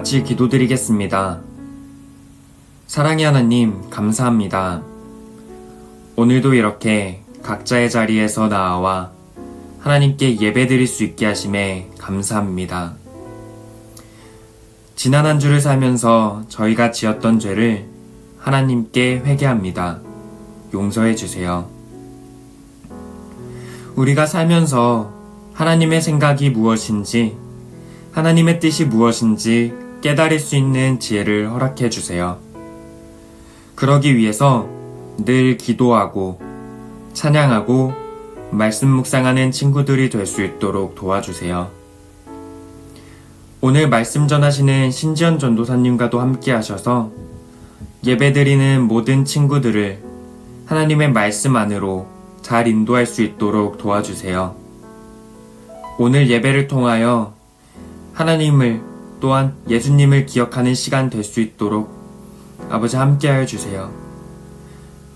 같이 기도드리겠습니다. 사랑의 하나님, 감사합니다. 오늘도 이렇게 각자의 자리에서 나아와 하나님께 예배드릴 수 있게 하심에 감사합니다. 지난 한 주를 살면서 저희가 지었던 죄를 하나님께 회개합니다. 용서해 주세요. 우리가 살면서 하나님의 생각이 무엇인지, 하나님의 뜻이 무엇인지 깨달을 수 있는 지혜를 허락해 주세요. 그러기 위해서 늘 기도하고, 찬양하고, 말씀 묵상하는 친구들이 될 수 있도록 도와주세요. 오늘 말씀 전하시는 신지연 전도사님과도 함께 하셔서 예배드리는 모든 친구들을 하나님의 말씀 안으로 잘 인도할 수 있도록 도와주세요. 오늘 예배를 통하여 하나님을 또한 예수님을 기억하는 시간 될 수 있도록 아버지 함께하여 주세요.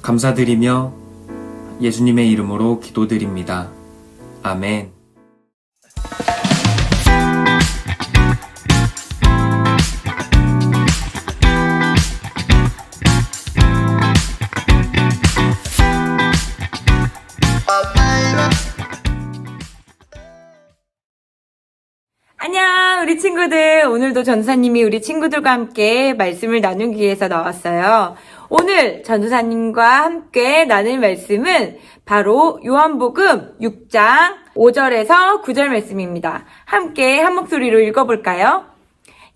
감사드리며 예수님의 이름으로 기도드립니다. 아멘. 오늘도 전도사님이 우리 친구들과 함께 말씀을 나누기 위해서 나왔어요. 오늘 전도사님과 함께 나눌 말씀은 바로 요한복음 6장 5절에서 9절 말씀입니다. 함께 한 목소리로 읽어볼까요?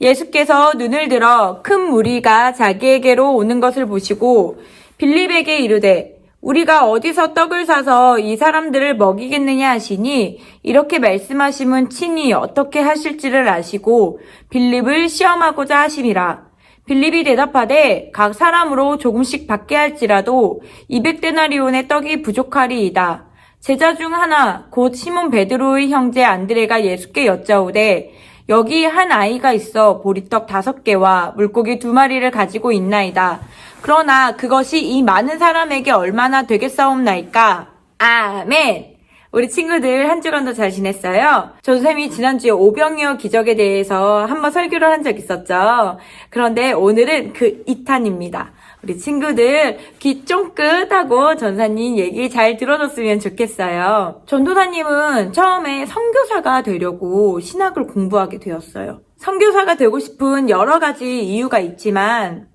예수께서 눈을 들어 큰 무리가 자기에게로 오는 것을 보시고 빌립에게 이르되 우리가 어디서 떡을 사서 이 사람들을 먹이겠느냐 하시니 이렇게 말씀하심은 친히 어떻게 하실지를 아시고 빌립을 시험하고자 하심이라. 빌립이 대답하되 각 사람으로 조금씩 받게 할지라도 200데나리온의 떡이 부족하리이다. 제자 중 하나 곧 시몬 베드로의 형제 안드레가 예수께 여짜오되 여기 한 아이가 있어 보리떡 다섯 개와 물고기 두 마리를 가지고 있나이다. 그러나 그것이 이 많은 사람에게 얼마나 되겠사옵나이까? 아멘! 우리 친구들 한 주간도 잘 지냈어요? 전쌤이 지난주에 오병이어 기적에 대해서 한번 설교를 한 적 있었죠? 그런데 오늘은 그 2탄입니다. 우리 친구들 귀 쫑긋 하고 전사님 얘기 잘 들어줬으면 좋겠어요. 전도사님은 처음에 선교사가 되려고 신학을 공부하게 되었어요. 선교사가 되고 싶은 여러 가지 이유가 있지만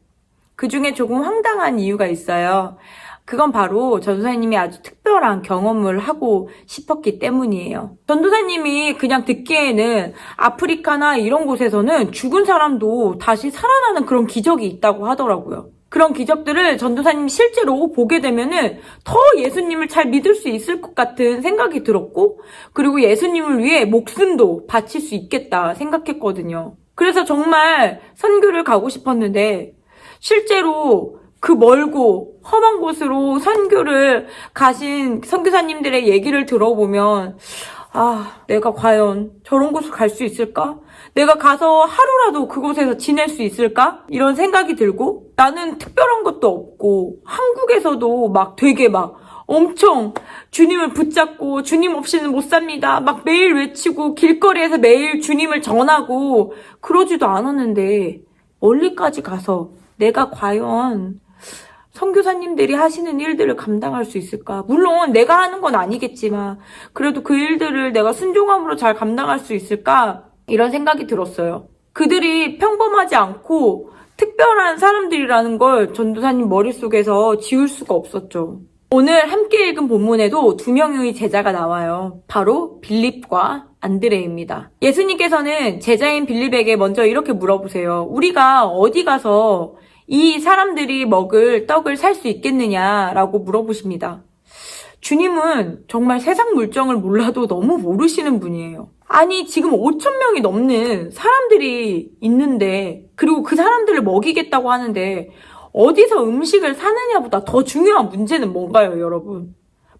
그 중에 조금 황당한 이유가 있어요. 그건 바로 전도사님이 아주 특별한 경험을 하고 싶었기 때문이에요. 전도사님이 그냥 듣기에는 아프리카나 이런 곳에서는 죽은 사람도 다시 살아나는 그런 기적이 있다고 하더라고요. 그런 기적들을 전도사님 실제로 보게 되면은 더 예수님을 잘 믿을 수 있을 것 같은 생각이 들었고, 그리고 예수님을 위해 목숨도 바칠 수 있겠다 생각했거든요. 그래서 정말 선교를 가고 싶었는데, 실제로 그 멀고 험한 곳으로 선교를 가신 선교사님들의 얘기를 들어보면 아, 내가 과연 저런 곳을 갈 수 있을까? 내가 가서 하루라도 그곳에서 지낼 수 있을까? 이런 생각이 들고 나는 특별한 것도 없고 한국에서도 막 되게 막 엄청 주님을 붙잡고 주님 없이는 못 삽니다. 막 매일 외치고 길거리에서 매일 주님을 전하고 그러지도 않았는데 멀리까지 가서 내가 과연 선교사님들이 하시는 일들을 감당할 수 있을까? 물론 내가 하는 건 아니겠지만 그래도 그 일들을 내가 순종함으로 잘 감당할 수 있을까? 이런 생각이 들었어요. 그들이 평범하지 않고 특별한 사람들이라는 걸 전도사님 머릿속에서 지울 수가 없었죠. 오늘 함께 읽은 본문에도 두 명의 제자가 나와요. 바로 빌립과 안드레입니다. 예수님께서는 제자인 빌립에게 먼저 이렇게 물어보세요. 우리가 어디 가서 이 사람들이 먹을 떡을 살 수 있겠느냐라고 물어보십니다. 주님은 정말 세상 물정을 몰라도 너무 모르시는 분이에요. 아니, 지금 5천 명이 넘는 사람들이 있는데, 그리고 그 사람들을 먹이겠다고 하는데, 어디서 음식을 사느냐보다 더 중요한 문제는 뭔가요, 여러분?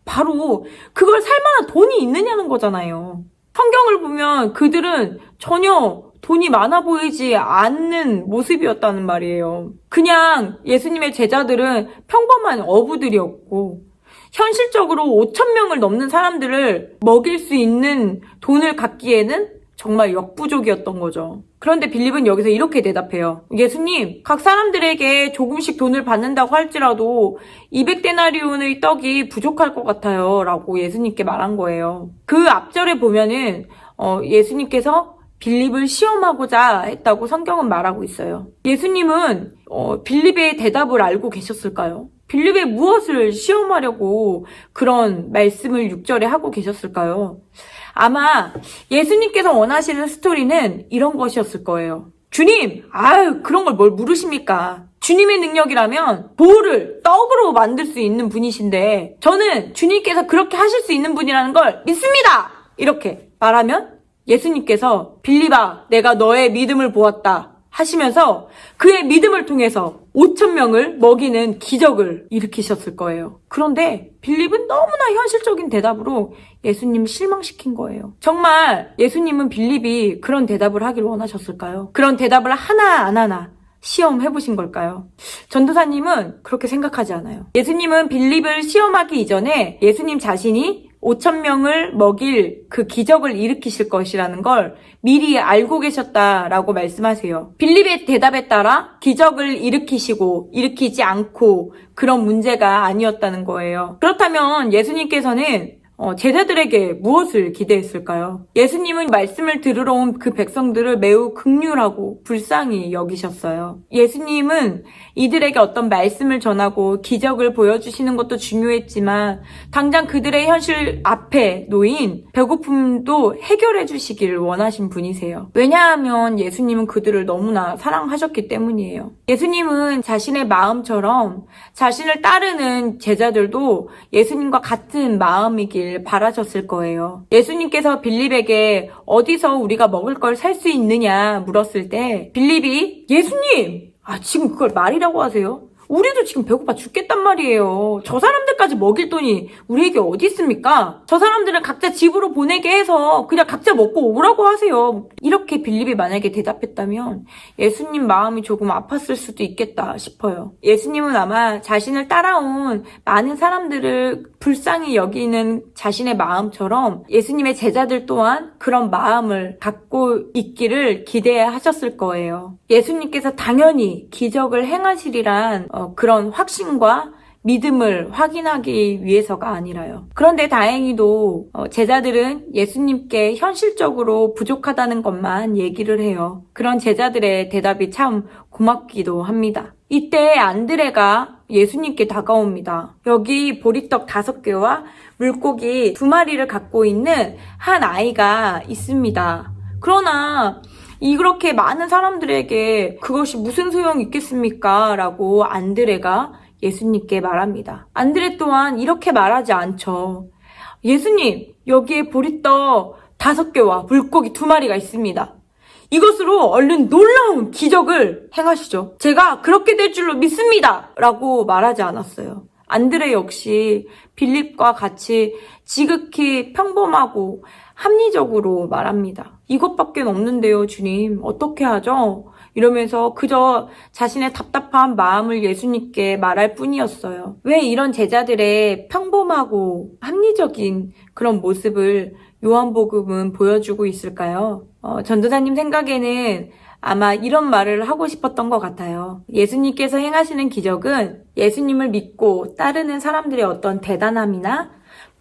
바로 그걸 살 만한 돈이 있느냐는 거잖아요. 성경을 보면 그들은 전혀 돈이 많아 보이지 않는 모습이었다는 말이에요. 그냥 예수님의 제자들은 평범한 어부들이었고, 현실적으로 5천 명을 넘는 사람들을 먹일 수 있는 돈을 갖기에는 정말 역부족이었던 거죠. 그런데 빌립은 여기서 이렇게 대답해요. 예수님, 각 사람들에게 조금씩 돈을 받는다고 할지라도 200데나리온의 떡이 부족할 것 같아요. 라고 예수님께 말한 거예요. 그 앞절에 보면은, 어, 예수님께서 빌립을 시험하고자 했다고 성경은 말하고 있어요. 예수님은, 어, 빌립의 대답을 알고 계셨을까요? 빌립의 무엇을 시험하려고 그런 말씀을 6절에 하고 계셨을까요? 아마 예수님께서 원하시는 스토리는 이런 것이었을 거예요. 주님, 아유, 그런 걸 뭘 물으십니까? 주님의 능력이라면 돌을 떡으로 만들 수 있는 분이신데 저는 주님께서 그렇게 하실 수 있는 분이라는 걸 믿습니다! 이렇게 말하면 예수님께서 빌리바, 내가 너의 믿음을 보았다. 하시면서 그의 믿음을 통해서 5천 명을 먹이는 기적을 일으키셨을 거예요. 그런데 빌립은 너무나 현실적인 대답으로 예수님 실망시킨 거예요. 정말 예수님은 빌립이 그런 대답을 하길 원하셨을까요? 그런 대답을 하나 안 하나 시험해 보신 걸까요? 전도사님은 그렇게 생각하지 않아요. 예수님은 빌립을 시험하기 이전에 예수님 자신이 5천 명을 먹일 그 기적을 일으키실 것이라는 걸 미리 알고 계셨다라고 말씀하세요. 빌립의 대답에 따라 기적을 일으키시고 일으키지 않고 그런 문제가 아니었다는 거예요. 그렇다면 예수님께서는 어, 제자들에게 무엇을 기대했을까요? 예수님은 말씀을 들으러 온 그 백성들을 매우 극률하고 불쌍히 여기셨어요. 예수님은 이들에게 어떤 말씀을 전하고 기적을 보여주시는 것도 중요했지만 당장 그들의 현실 앞에 놓인 배고픔도 해결해 주시기를 원하신 분이세요. 왜냐하면 예수님은 그들을 너무나 사랑하셨기 때문이에요. 예수님은 자신의 마음처럼 자신을 따르는 제자들도 예수님과 같은 마음이길 바라셨을 거예요. 예수님께서 빌립에게 어디서 우리가 먹을 걸 살 수 있느냐 물었을 때 빌립이 예수님! 아, 지금 그걸 말이라고 하세요? 우리도 지금 배고파 죽겠단 말이에요. 저 사람들까지 먹일 돈이 우리에게 어디 있습니까? 저 사람들은 각자 집으로 보내게 해서 그냥 각자 먹고 오라고 하세요. 이렇게 빌립이 만약에 대답했다면 예수님 마음이 조금 아팠을 수도 있겠다 싶어요. 예수님은 아마 자신을 따라온 많은 사람들을 불쌍히 여기는 자신의 마음처럼 예수님의 제자들 또한 그런 마음을 갖고 있기를 기대하셨을 거예요. 예수님께서 당연히 기적을 행하시리란 어, 그런 확신과 믿음을 확인하기 위해서가 아니라요. 그런데 다행히도 어, 제자들은 예수님께 현실적으로 부족하다는 것만 얘기를 해요. 그런 제자들의 대답이 참 고맙기도 합니다. 이때 안드레가 예수님께 다가옵니다. 여기 보리떡 다섯 개와 물고기 두 마리를 갖고 있는 한 아이가 있습니다. 그러나 이렇게 많은 사람들에게 그것이 무슨 소용이 있겠습니까? 라고 안드레가 예수님께 말합니다. 안드레 또한 이렇게 말하지 않죠. 예수님, 여기에 보리떡 다섯 개와 물고기 두 마리가 있습니다. 이것으로 얼른 놀라운 기적을 행하시죠. 제가 그렇게 될 줄로 믿습니다! 라고 말하지 않았어요. 안드레 역시 빌립과 같이 지극히 평범하고 합리적으로 말합니다. 이것밖에 없는데요, 주님. 어떻게 하죠? 이러면서 그저 자신의 답답한 마음을 예수님께 말할 뿐이었어요. 왜 이런 제자들의 평범하고 합리적인 그런 모습을 요한복음은 보여주고 있을까요? 어, 전도사님 생각에는 아마 이런 말을 하고 싶었던 것 같아요. 예수님께서 행하시는 기적은 예수님을 믿고 따르는 사람들의 어떤 대단함이나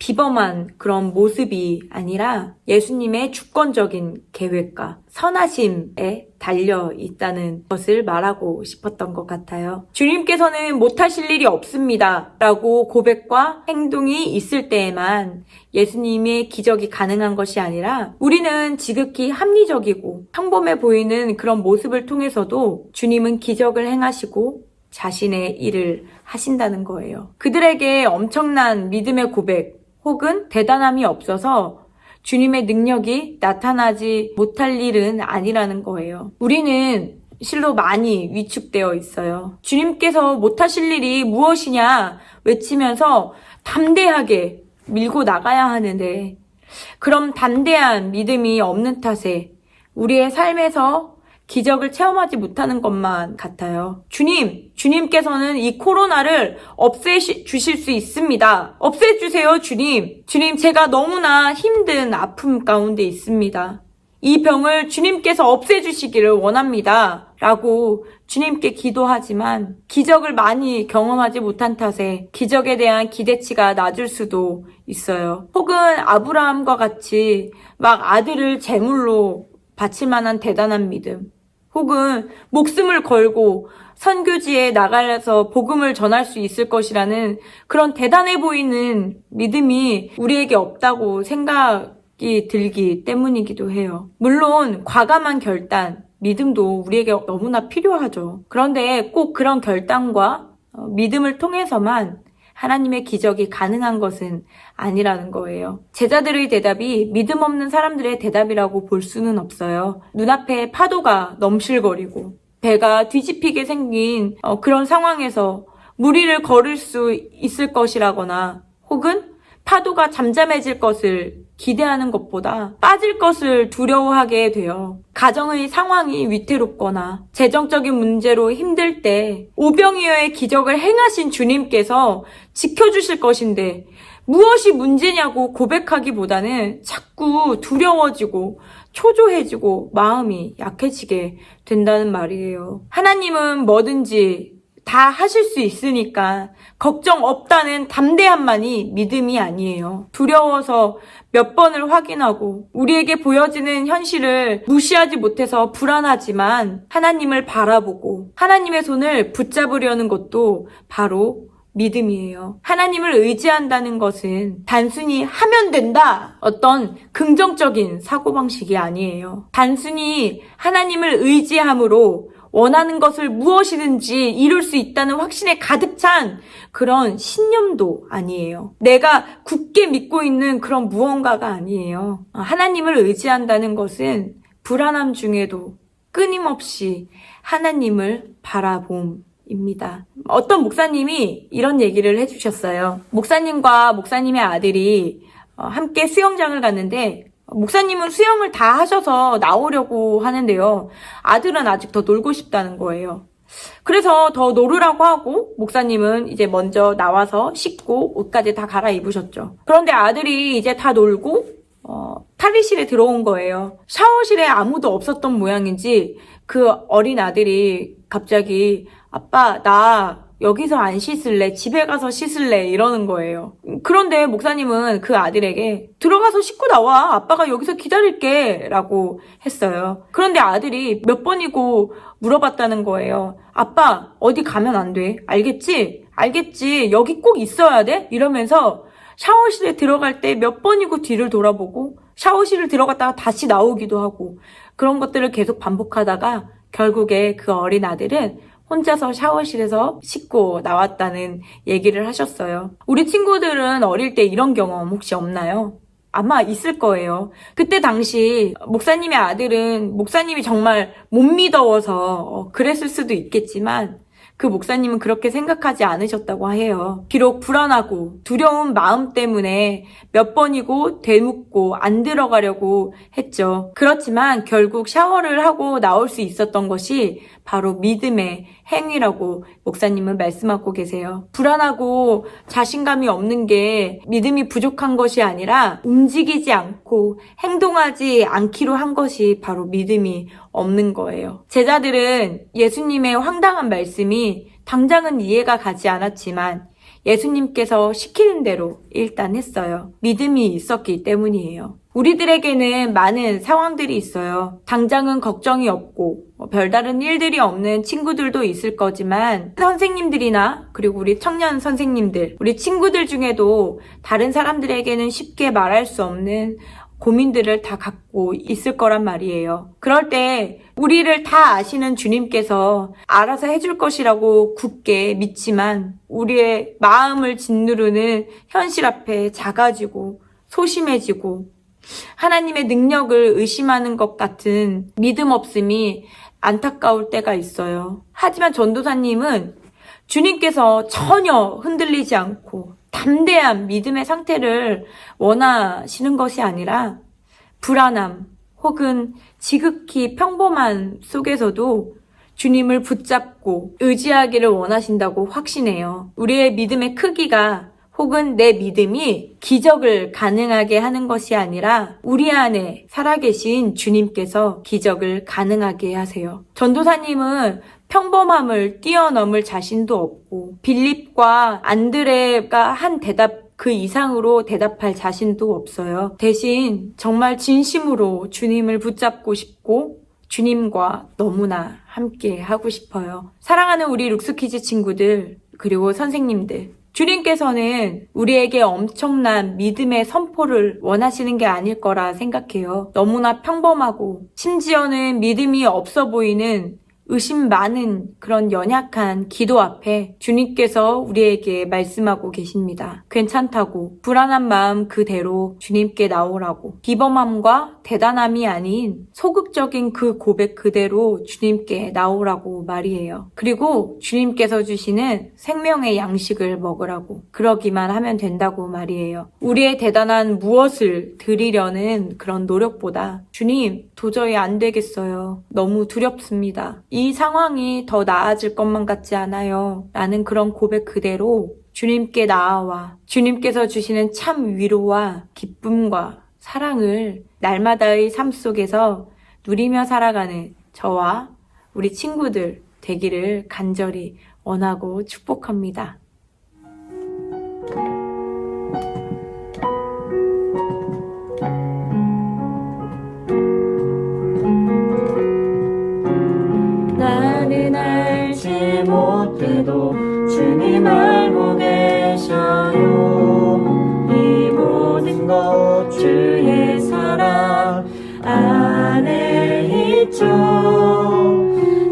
비범한 그런 모습이 아니라 예수님의 주권적인 계획과 선하심에 달려 있다는 것을 말하고 싶었던 것 같아요. 주님께서는 못하실 일이 없습니다. 라고 고백과 행동이 있을 때에만 예수님의 기적이 가능한 것이 아니라 우리는 지극히 합리적이고 평범해 보이는 그런 모습을 통해서도 주님은 기적을 행하시고 자신의 일을 하신다는 거예요. 그들에게 엄청난 믿음의 고백, 혹은 대단함이 없어서 주님의 능력이 나타나지 못할 일은 아니라는 거예요. 우리는 실로 많이 위축되어 있어요. 주님께서 못하실 일이 무엇이냐 외치면서 담대하게 밀고 나가야 하는데, 그럼 담대한 믿음이 없는 탓에 우리의 삶에서 기적을 체험하지 못하는 것만 같아요. 주님, 주님께서는 이 코로나를 없애주실 수 있습니다. 없애주세요, 주님. 주님, 제가 너무나 힘든 아픔 가운데 있습니다. 이 병을 주님께서 없애주시기를 원합니다. 라고 주님께 기도하지만 기적을 많이 경험하지 못한 탓에 기적에 대한 기대치가 낮을 수도 있어요. 혹은 아브라함과 같이 막 아들을 제물로 바칠 만한 대단한 믿음. 혹은 목숨을 걸고 선교지에 나가서 복음을 전할 수 있을 것이라는 그런 대단해 보이는 믿음이 우리에게 없다고 생각이 들기 때문이기도 해요. 물론 과감한 결단, 믿음도 우리에게 너무나 필요하죠. 그런데 꼭 그런 결단과 어, 믿음을 통해서만 하나님의 기적이 가능한 것은 아니라는 거예요. 제자들의 대답이 믿음 없는 사람들의 대답이라고 볼 수는 없어요. 눈앞에 파도가 넘실거리고 배가 뒤집히게 생긴 어, 그런 상황에서 무리를 걸을 수 있을 것이라거나 혹은 파도가 잠잠해질 것을 기대하는 것보다 빠질 것을 두려워하게 돼요. 가정의 상황이 위태롭거나 재정적인 문제로 힘들 때 오병이어의 기적을 행하신 주님께서 지켜주실 것인데 무엇이 문제냐고 고백하기보다는 자꾸 두려워지고 초조해지고 마음이 약해지게 된다는 말이에요. 하나님은 뭐든지 다 하실 수 있으니까 걱정 없다는 담대함만이 믿음이 아니에요. 두려워서 몇 번을 확인하고 우리에게 보여지는 현실을 무시하지 못해서 불안하지만 하나님을 바라보고 하나님의 손을 붙잡으려는 것도 바로 믿음이에요. 하나님을 의지한다는 것은 단순히 하면 된다. 어떤 긍정적인 사고방식이 아니에요. 단순히 하나님을 의지함으로 원하는 것을 무엇이든지 이룰 수 있다는 확신에 가득 찬 그런 신념도 아니에요. 내가 굳게 믿고 있는 그런 무언가가 아니에요. 하나님을 의지한다는 것은 불안함 중에도 끊임없이 하나님을 바라봄 입니다. 어떤 목사님이 이런 얘기를 해주셨어요. 목사님과 목사님의 아들이 어, 함께 수영장을 갔는데 목사님은 수영을 다 하셔서 나오려고 하는데요. 아들은 아직 더 놀고 싶다는 거예요. 그래서 더 놀으라고 하고 목사님은 이제 먼저 나와서 씻고 옷까지 다 갈아입으셨죠. 그런데 아들이 이제 다 놀고 어, 탈의실에 들어온 거예요. 샤워실에 아무도 없었던 모양인지 그 어린 아들이 갑자기 아빠 나 여기서 안 씻을래 집에 가서 씻을래 이러는 거예요. 그런데 목사님은 그 아들에게 들어가서 씻고 나와 아빠가 여기서 기다릴게 라고 했어요. 그런데 아들이 몇 번이고 물어봤다는 거예요. 아빠 어디 가면 안 돼. 알겠지? 알겠지. 여기 꼭 있어야 돼? 이러면서 샤워실에 들어갈 때 몇 번이고 뒤를 돌아보고 샤워실을 들어갔다가 다시 나오기도 하고 그런 것들을 계속 반복하다가 결국에 그 어린 아들은 혼자서 샤워실에서 씻고 나왔다는 얘기를 하셨어요. 우리 친구들은 어릴 때 이런 경험 혹시 없나요? 아마 있을 거예요. 그때 당시 목사님의 아들은 목사님이 정말 못 믿어워서 어, 그랬을 수도 있겠지만 그 목사님은 그렇게 생각하지 않으셨다고 해요. 비록 불안하고 두려운 마음 때문에 몇 번이고 되묻고 안 들어가려고 했죠. 그렇지만 결국 샤워를 하고 나올 수 있었던 것이 바로 믿음의 행위라고 목사님은 말씀하고 계세요. 불안하고 자신감이 없는 게 믿음이 부족한 것이 아니라 움직이지 않고 행동하지 않기로 한 것이 바로 믿음이 없는 거예요. 제자들은 예수님의 황당한 말씀이 당장은 이해가 가지 않았지만 예수님께서 시키는 대로 일단 했어요. 믿음이 있었기 때문이에요. 우리들에게는 많은 상황들이 있어요. 당장은 걱정이 없고 뭐 별다른 일들이 없는 친구들도 있을 거지만 선생님들이나 그리고 우리 청년 선생님들, 우리 친구들 중에도 다른 사람들에게는 쉽게 말할 수 없는 고민들을 다 갖고 있을 거란 말이에요. 그럴 때 우리를 다 아시는 주님께서 알아서 해줄 것이라고 굳게 믿지만 우리의 마음을 짓누르는 현실 앞에 작아지고 소심해지고 하나님의 능력을 의심하는 것 같은 믿음 없음이 안타까울 때가 있어요. 하지만 전도사님은 주님께서 전혀 흔들리지 않고 담대한 믿음의 상태를 원하시는 것이 아니라 불안함 혹은 지극히 평범한 속에서도 주님을 붙잡고 의지하기를 원하신다고 확신해요. 우리의 믿음의 크기가 혹은 내 믿음이 기적을 가능하게 하는 것이 아니라 우리 안에 살아계신 주님께서 기적을 가능하게 하세요. 전도사님은 평범함을 뛰어넘을 자신도 없고 빌립과 안드레가 한 대답 그 이상으로 대답할 자신도 없어요. 대신 정말 진심으로 주님을 붙잡고 싶고 주님과 너무나 함께 하고 싶어요. 사랑하는 우리 룩스키즈 친구들, 그리고 선생님들. 주님께서는 우리에게 엄청난 믿음의 선포를 원하시는 게 아닐 거라 생각해요. 너무나 평범하고, 심지어는 믿음이 없어 보이는 의심 많은 그런 연약한 기도 앞에 주님께서 우리에게 말씀하고 계십니다. 괜찮다고 불안한 마음 그대로 주님께 나오라고 비범함과 대단함이 아닌 소극적인 그 고백 그대로 주님께 나오라고 말이에요. 그리고 주님께서 주시는 생명의 양식을 먹으라고 그러기만 하면 된다고 말이에요. 우리의 대단한 무엇을 드리려는 그런 노력보다 주님 도저히 안 되겠어요. 너무 두렵습니다. 이 상황이 더 나아질 것만 같지 않아요. 라는 그런 고백 그대로 주님께 나아와 주님께서 주시는 참 위로와 기쁨과 사랑을 날마다의 삶 속에서 누리며 살아가는 저와 우리 친구들 되기를 간절히 원하고 축복합니다. 나는 알지 못해도 주님 알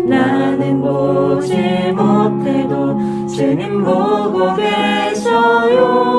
나는 보지 못해도 주님 보고 계셔요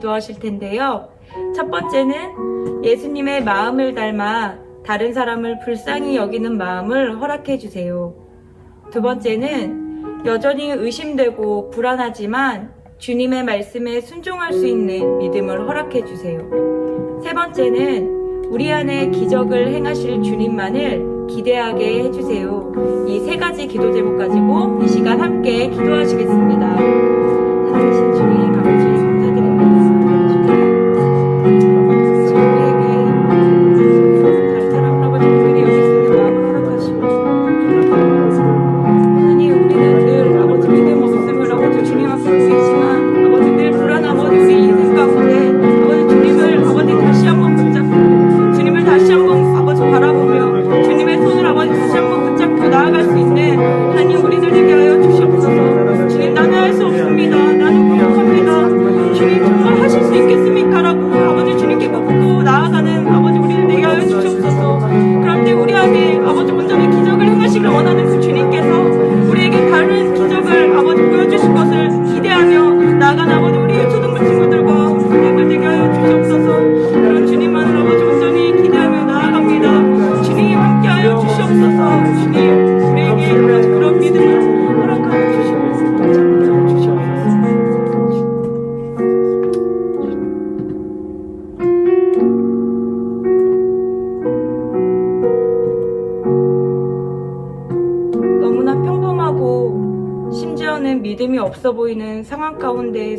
기도하실 텐데요. 첫 번째는 예수님의 마음을 닮아 다른 사람을 불쌍히 여기는 마음을 허락해 주세요. 두 번째는 여전히 의심되고 불안하지만 주님의 말씀에 순종할 수 있는 믿음을 허락해 주세요. 세 번째는 우리 안에 기적을 행하실 주님만을 기대하게 해주세요. 이 세 가지 기도 제목 가지고 이 시간 함께 기도하시겠습니다. 살아계신 주님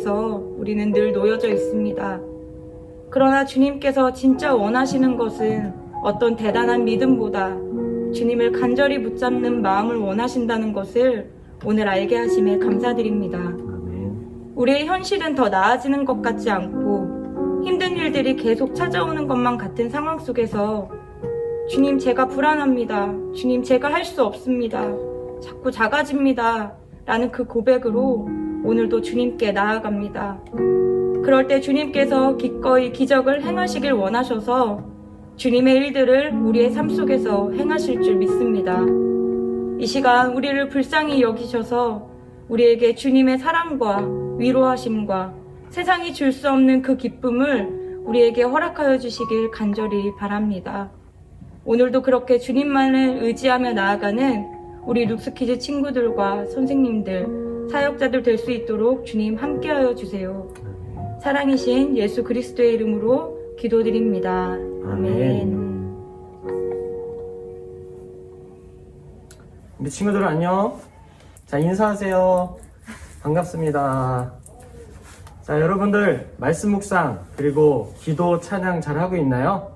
가운데에서 우리는 늘 놓여져 있습니다. 그러나 주님께서 진짜 원하시는 것은 어떤 대단한 믿음보다 주님을 간절히 붙잡는 마음을 원하신다는 것을 오늘 알게 하심에 감사드립니다. 우리의 현실은 더 나아지는 것 같지 않고 힘든 일들이 계속 찾아오는 것만 같은 상황 속에서 주님 제가 불안합니다. 주님 제가 할 수 없습니다. 자꾸 작아집니다. 라는 그 고백으로 오늘도 주님께 나아갑니다. 그럴 때 주님께서 기꺼이 기적을 행하시길 원하셔서 주님의 일들을 우리의 삶 속에서 행하실 줄 믿습니다. 이 시간 우리를 불쌍히 여기셔서 우리에게 주님의 사랑과 위로하심과 세상이 줄 수 없는 그 기쁨을 우리에게 허락하여 주시길 간절히 바랍니다. 오늘도 그렇게 주님만을 의지하며 나아가는 우리 룩스키즈 친구들과 선생님들, 사역자들 될 수 있도록 주님 함께하여 주세요. 사랑이신 예수 그리스도의 이름으로 기도드립니다. 아멘. 우리 친구들 안녕. 자, 인사하세요. 반갑습니다. 자, 여러분들, 말씀 묵상, 그리고 기도, 찬양 잘 하고 있나요?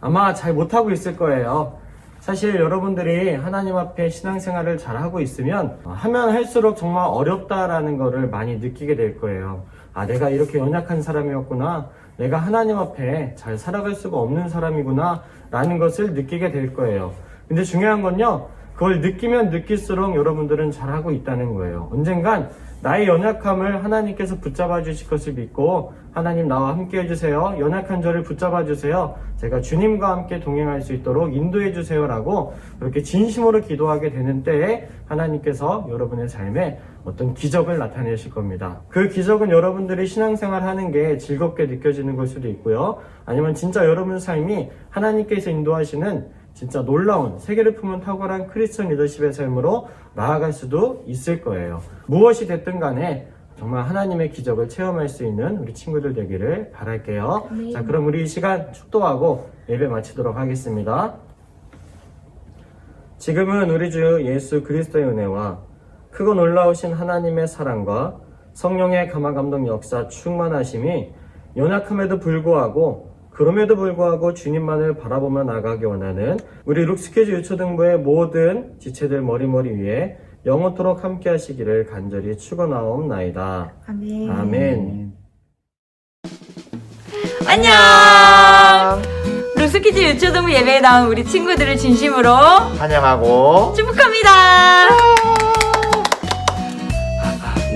아마 잘 못하고 있을 거예요. 사실 여러분들이 하나님 앞에 신앙생활을 잘 하고 있으면 어, 하면 할수록 정말 어렵다라는 거를 많이 느끼게 될 거예요. 아, 내가 이렇게 연약한 사람이었구나. 내가 하나님 앞에 잘 살아갈 수가 없는 사람이구나. 라는 것을 느끼게 될 거예요. 근데 중요한 건요. 그걸 느끼면 느낄수록 여러분들은 잘하고 있다는 거예요. 언젠간 나의 연약함을 하나님께서 붙잡아 주실 것을 믿고 하나님 나와 함께 해주세요. 연약한 저를 붙잡아 주세요. 제가 주님과 함께 동행할 수 있도록 인도해 주세요라고 그렇게 진심으로 기도하게 되는 때에 하나님께서 여러분의 삶에 어떤 기적을 나타내실 겁니다. 그 기적은 여러분들이 신앙생활 하는 게 즐겁게 느껴지는 걸 수도 있고요. 아니면 진짜 여러분 삶이 하나님께서 인도하시는 진짜 놀라운 세계를 품은 탁월한 크리스천 리더십의 삶으로 나아갈 수도 있을 거예요. 무엇이 됐든 간에 정말 하나님의 기적을 체험할 수 있는 우리 친구들 되기를 바랄게요. 아멘. 자, 그럼 우리 이 시간 축도하고 예배 마치도록 하겠습니다. 지금은 우리 주 예수 그리스도의 은혜와 크고 놀라우신 하나님의 사랑과 성령의 감화 감동 역사 충만하심이 연약함에도 불구하고 그럼에도 불구하고 주님만을 바라보며 나가기 원하는 우리 룩스케즈 유초등부의 모든 지체들 머리머리 위에 영원토록 함께 하시기를 간절히 축원하옵나이다. 아멘. 아멘. 안녕. 루스키즈 유초등부 예배에 나온 우리 친구들을 진심으로 환영하고 축복합니다.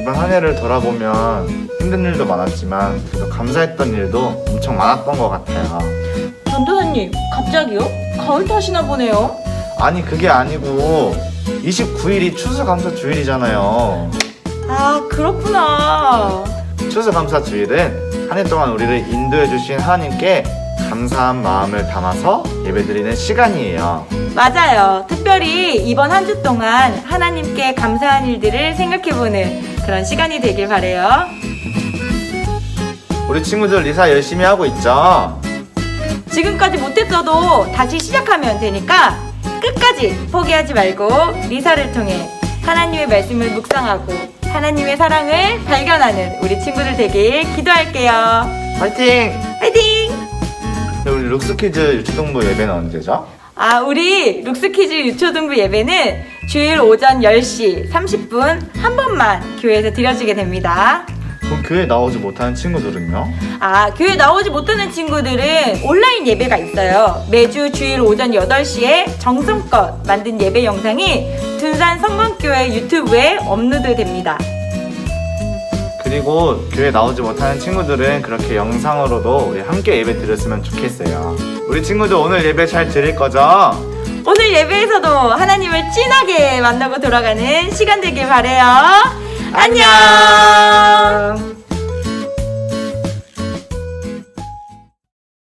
이번 한 해를 돌아보면 힘든 일도 많았지만 그래도 감사했던 일도 엄청 많았던 것 같아요. 전도사님, 갑자기요? 가을 타시나 보네요. 아니 그게 아니고 29일이 추수감사 주일이잖아요. 아, 그렇구나. 추수감사 주일은 한 해 동안 우리를 인도해 주신 하나님께 감사한 마음을 담아서 예배드리는 시간이에요. 맞아요. 특별히 이번 한 주 동안 하나님께 감사한 일들을 생각해보는 그런 시간이 되길 바래요. 우리 친구들 리사 열심히 하고 있죠? 지금까지 못했어도 다시 시작하면 되니까 끝까지 포기하지 말고 리사를 통해 하나님의 말씀을 묵상하고 하나님의 사랑을 발견하는 우리 친구들 되길 기도할게요. 화이팅! 화이팅! 우리 룩스키즈 유치동부 예배는 언제죠? 아, 우리 룩스키즈 유초등부 예배는 주일 오전 10시 30분 한 번만 교회에서 드려지게 됩니다. 그럼 교회 나오지 못하는 친구들은요? 아, 교회 나오지 못하는 친구들은 온라인 예배가 있어요. 매주 주일 오전 8시에 정성껏 만든 예배 영상이 둔산 성광교회 유튜브에 업로드 됩니다. 그리고 교회 나오지 못하는 친구들은 그렇게 영상으로도 우리 함께 예배 드렸으면 좋겠어요. 우리 친구들 오늘 예배 잘 드릴 거죠? 오늘 예배에서도 하나님을 진하게 만나고 돌아가는 시간 되길 바래요. 안녕!